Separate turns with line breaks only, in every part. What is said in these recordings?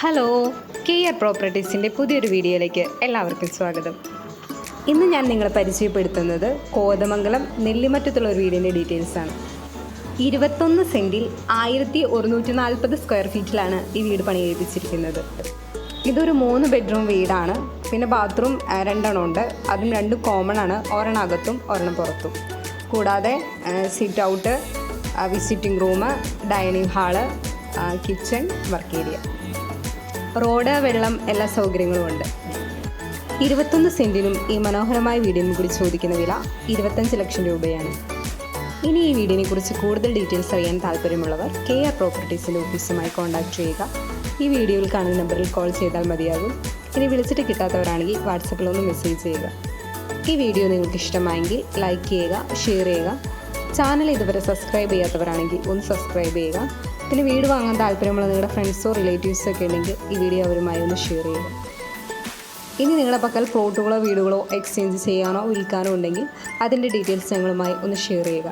hello K R പ്രോപ്പർട്ടീസിൻ്റെ പുതിയൊരു വീഡിയോയിലേക്ക് എല്ലാവർക്കും സ്വാഗതം ഇന്ന് ഞാൻ നിങ്ങളെ പരിചയപ്പെടുത്തുന്നത് കോതമംഗലം നെല്ലിമറ്റത്തുള്ള ഒരു വീടിൻ്റെ ആണ് ഇരുപത്തൊന്ന് സെൻറ്റിൽ ആയിരത്തി ഒരുന്നൂറ്റി നാൽപ്പത് സ്ക്വയർ ഫീറ്റിലാണ് ഈ വീട് പണി ഏൽപ്പിച്ചിരിക്കുന്നത് ഇതൊരു മൂന്ന് ബെഡ്റൂം വീടാണ് പിന്നെ ബാത്റൂം രണ്ടെണ്ണം ഉണ്ട് അതും രണ്ടും കോമൺ ആണ് ഒരെണ്ണം അകത്തും ഒരെണ്ണം പുറത്തും കൂടാതെ sit out visiting room dining hall kitchen work area road വെള്ളം എല്ലാ സൗകര്യങ്ങളും ഉണ്ട് ഇരുപത്തൊന്ന് സെൻറ്റിനും ഈ മനോഹരമായ വീടിനും കൂടി ചോദിക്കുന്ന വില ഇരുപത്തഞ്ച് ലക്ഷം രൂപയാണ് ഇനി ഈ വീടിനെ കുറിച്ച് കൂടുതൽ ഡീറ്റെയിൽസ് അറിയാൻ താല്പര്യമുള്ളവർ കെ ആർ പ്രോപ്പർട്ടീസിൻ്റെ ഓഫീസുമായി കോൺടാക്ട് ചെയ്യുക ഈ വീഡിയോയിൽ കാണുന്ന നമ്പറിൽ കോൾ ചെയ്താൽ മതിയാകും ഇനി വിളിച്ചിട്ട് കിട്ടാത്തവരാണെങ്കിൽ വാട്സപ്പിലൊന്ന് ഒന്ന് മെസ്സേജ് ചെയ്യുക ഈ വീഡിയോ നിങ്ങൾക്ക് ഇഷ്ടമായെങ്കിൽ ലൈക്ക് ചെയ്യുക ഷെയർ ചെയ്യുക ചാനൽ ഇതുവരെ സബ്സ്ക്രൈബ് ചെയ്യാത്തവരാണെങ്കിൽ ഒന്ന് സബ്സ്ക്രൈബ് ചെയ്യുക പിന്നെ വീട് വാങ്ങാൻ താല്പര്യമുള്ള നിങ്ങളുടെ ഫ്രണ്ട്സോ റിലേറ്റീവ്സോ ഒക്കെ ഉണ്ടെങ്കിൽ ഈ വീഡിയോ അവരുമായി ഒന്ന് ഷെയർ ചെയ്യുക ഇനി നിങ്ങളുടെ പക്കൽ പ്ലോട്ടുകളോ വീടുകളോ എക്സ്ചേഞ്ച് ചെയ്യാനോ വിൽക്കാനോ ഉണ്ടെങ്കിൽ അതിൻ്റെ ഡീറ്റെയിൽസ് ഞങ്ങളുമായി ഒന്ന് ഷെയർ ചെയ്യുക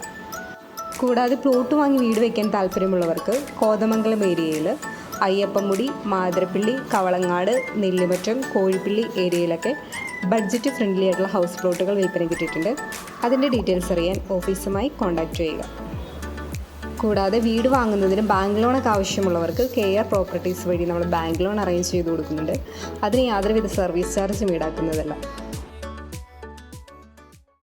കൂടാതെ പ്ലോട്ട് വാങ്ങി വീട് വയ്ക്കാൻ താല്പര്യമുള്ളവർക്ക് കോതമംഗലം ഏരിയയിൽ അയ്യപ്പമുടി മാതിരപ്പിള്ളി കവളങ്ങാട് നെല്ലിമറ്റം കോഴിപ്പിള്ളി ഏരിയയിലൊക്കെ ബഡ്ജറ്റ് ഫ്രണ്ട്ലി ആയിട്ടുള്ള ഹൗസ് പ്ലോട്ടുകൾ വിൽപ്പന കിട്ടിയിട്ടുണ്ട് അതിൻ്റെ ഡീറ്റെയിൽസ് അറിയാൻ ഓഫീസുമായി കോൺടാക്റ്റ് ചെയ്യുക കൂടാതെ വീട് വാങ്ങുന്നതിനും ബാങ്ക് ലോണൊക്കെ ആവശ്യമുള്ളവർക്ക് കെ ആർ പ്രോപ്പർട്ടീസ് വഴി നമ്മൾ ബാങ്ക് ലോൺ അറേഞ്ച് ചെയ്ത് കൊടുക്കുന്നുണ്ട് അതിന് യാതൊരുവിധ സർവീസ് ചാർജും ഈടാക്കുന്നതല്ല